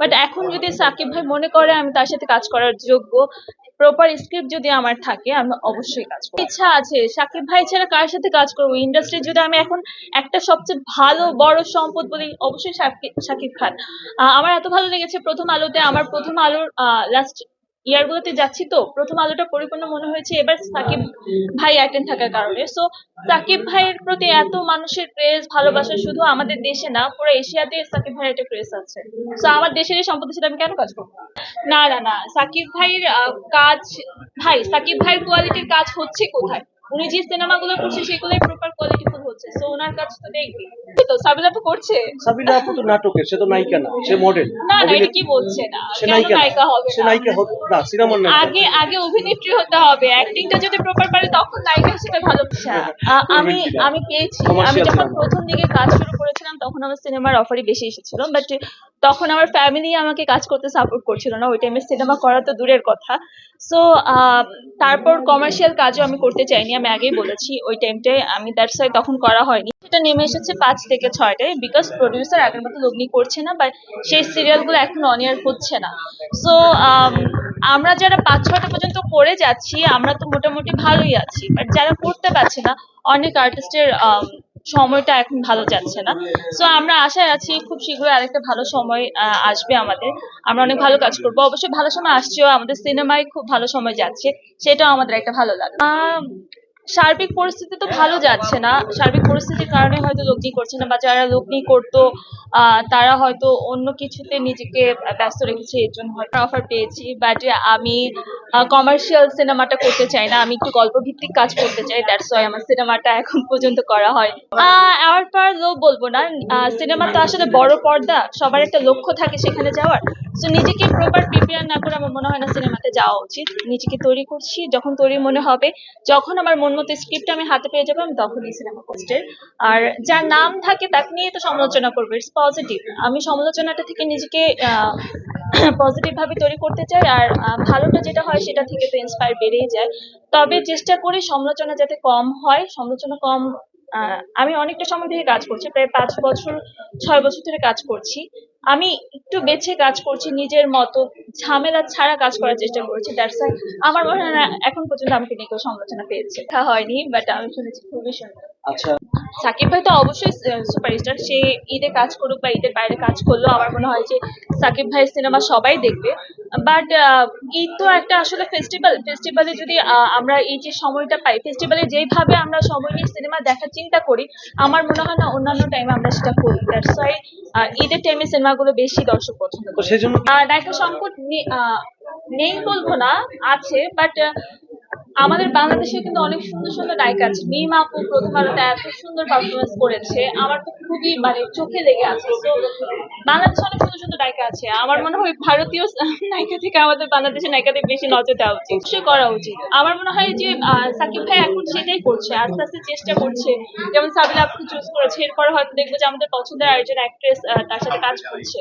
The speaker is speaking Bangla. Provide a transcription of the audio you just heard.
বাট এখন যদি সাকিব ভাই মনে করে আমি তার সাথে কাজ করার যোগ্য প্রপার স্ক্রিপ্ট যদি আমার থাকে, আমি অবশ্যই কাজ করব। ইচ্ছা আছে, সাকিব ভাই ছাড়া কার সাথে কাজ করব? ইন্ডাস্ট্রি যদি আমি এখন একটা সবচেয়ে ভালো, বড় সম্পদ বলি, অবশ্যই সাকিব খান। আমার এত ভালো লেগেছে প্রথম আলোতে, আমার প্রথম আলোর লাস্ট ইয়ারগুলোতে যাচ্ছি তো, প্রথম আলোটা পরিপূর্ণ মনে হয়েছে, এবার সাকিব ভাই অ্যাটেন্ড থাকার কারণে। সো সাকিব ভাইয়ের প্রতি এত মানুষের ক্রেজ ভালোবাসা শুধু আমাদের দেশে না, পুরো এশিয়াতে সাকিব ভাইয়ের একটা ক্রেজ আছে। সো আমার দেশেরই সম্পদের সাথে আমি কেন কাজ করব? না না না, সাকিব ভাইয়ের কাজ, ভাই, সাকিব ভাইয়ের কোয়ালিটির কাজ হচ্ছে কোথায়? উনি যে সিনেমাগুলো করছে, সেগুলোই প্রপার কোয়ালিটিফুল হচ্ছে সো ওনার কাজ তো দেখবি। তো সাবিলা তো করছে। আপু তো নাটকের সে তো নায়িকা না সে মডেল না না এটা কি বলছে না? সে নায়িকা হবে সে নায়িকা হতে না সিনেমার নায়িকা। আগে আগে অভিনেত্রী হতে হবে অ্যাক্টিংটা যদি প্রপার পারে তখন নায়িকা হিসেবে ভালো। আমি আমি পেয়েছি আমি যখন প্রথম দিকে কাজ শুরু করেছিলাম তখন আমার সিনেমার অফারই বেশি এসেছিল বাট তখন আমার ফ্যামিলি আমাকে কাজ করতে সাপোর্ট করছিল না ওই টাইমে সিনেমা করা তো দূরের কথা। সো তারপর কমার্শিয়াল কাজও আমি করতে চাইনি আমি আগেই বলেছি ওই টাইমটায় আমি দ্যাটস তখন করা হয়নি। সেটা নেমে এসেছে পাঁচ থেকে ছয়টায় বিকজ প্রডিউসার আগের মতো লগ্নি করছে না বা সেই সিরিয়ালগুলো এখন অন এয়ার হচ্ছে না। সো আমরা যারা পাঁচ ছটা পর্যন্ত করে যাচ্ছি, আমরা তো মোটামুটি ভালোই আছি। বাট যারা করতে পারছে না, অনেক আর্টিস্টের সময়টা এখন ভালো যাচ্ছে না। সো আমরা আশায় আছি খুব শীঘ্রই আরেকটা ভালো সময় আসবে আমাদের। আমরা অনেক ভালো কাজ করব। অবশ্যই ভালো সময় আসছেও। আমাদের সিনেমায় খুব ভালো সময় যাচ্ছে। সেটাও আমাদের একটা ভালো লাগে সার্বিক পরিস্থিতি তো ভালো যাচ্ছে না। সার্বিক পরিস্থিতির কারণে হয়তো লগ্নি করছে না বা যারা লগ্নি করতো তারা হয়তো অন্য কিছুতে নিজেকে ব্যস্ত রেখেছে, এর জন্য হয়তো অফার পেয়েছি। বাট আমি কমার্শিয়াল সিনেমাটা করতে চাই না। আমি একটু গল্প ভিত্তিক কাজ করতে চাই দ্যাটস ওয়াই আমার সিনেমাটা এখন পর্যন্ত করা হয়। পাওয়ার লোক বলব না সিনেমা তো আসলে বড় পর্দা, সবার একটা লক্ষ্য থাকে সেখানে যাওয়ার। তো নিজেকে প্রপার প্রিপেয়ার না করে আমার মনে হয় না সিনেমাতে যাওয়া উচিত। নিজেকে তৈরি করছি, যখন তৈরি মনে হবে, যখন আমার মন মতো স্ক্রিপ্ট আমি হাতে পেয়ে যাব, আমি তখনই সিনেমা পোস্টের আর যার নাম থাকে, তাকে নিয়ে তো সমালোচনা করব ইটস পজিটিভ আমি সমালোচনাটা থেকে নিজেকে পজিটিভ ভাবে তৈরি করতে চাই আর ভালোটা যেটা হয় সেটা থেকে তো ইন্সপায়ার বেড়েই যায়। তবে চেষ্টা করি সমালোচনা যাতে কম হয়, সমালোচনা কম আমি অনেকটা সময় থেকে কাজ করছি, প্রায় পাঁচ বছর, ছয় বছর ধরে কাজ করছি। আমি একটু বেছে কাজ করছি, নিজের মতো ঝামেলা ছাড়া কাজ করার চেষ্টা করছি। আমার মনে হয় এখন পর্যন্ত আমাকে নিয়ে কেউ সমালোচনা পেয়েছে। হয়নি বাট আমি শুনেছি খুবই সুন্দর। সাকিব ভাই তো অবশ্যই সুপারস্টার সে ঈদে কাজ করুক বা ঈদের বাইরে কাজ করলেও আমার মনে হয় যে সাকিব ভাইয়ের সিনেমা সবাই দেখবে। বাট ঈদ তো একটা আসলে ফেস্টিভ্যাল ফেস্টিভ্যালে যদি আমরা এই যে সময়টা পাই ফেস্টিভ্যালে যেইভাবে আমরা সময় নিয়ে সিনেমা দেখার চিন্তা করি আমার মনে হয় না অন্যান্য টাইমে আমরা সেটা করি। দ্যাটস ওয়াই ঈদের টাইমে সিনেমাগুলো বেশি দর্শক পছন্দ করে। সেই জন্য নায়িকা সংকট নেই বলব না আছে বাট আমাদের বাংলাদেশে কিন্তু অনেক সুন্দর সুন্দর নায়িকা আছে। মিম আপু প্রথম আলোতে এত সুন্দর পারফরমেন্স করেছে। আমার তো খুবই মানে চোখে লেগে আছে। তো বাংলাদেশে অনেক সুন্দর সুন্দর নায়িকা আছে। আমার মনে হয় ভারতীয় নায়িকা থেকে আমাদের বাংলাদেশের নায়িকাদের বেশি নজর দেওয়া উচিত। অবশ্যই করা উচিত। আমার মনে হয় যে সাকিব ভাই এখন সেটাই করছে। আস্তে আস্তে চেষ্টা করছে। যেমন সাবিলা আপুকে চুজ করেছে। এরপরে হয়তো দেখব যে আমাদের পছন্দের আরেকজন অ্যাক্ট্রেস তার সাথে কাজ করছে।